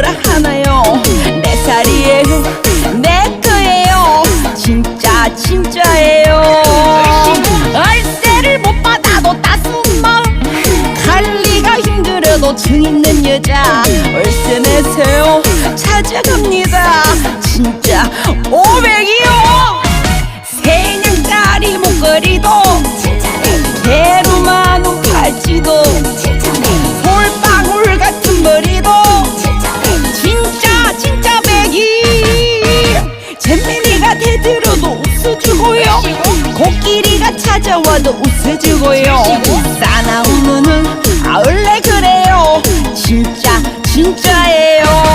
뭐라 하나요? 내 살이에요 내 거예요. 진짜 진짜예요. 월세를 못 받아도 따스한 마음. 관리가 힘들어도 정 있는 여자. 월세 내세요. 찾아갑니다. 진짜 500이요. 세냥 짜리 목걸이도 찾아와도 웃어주고요. 싸나운 눈은 아 원래 그래요. 진짜 진짜예요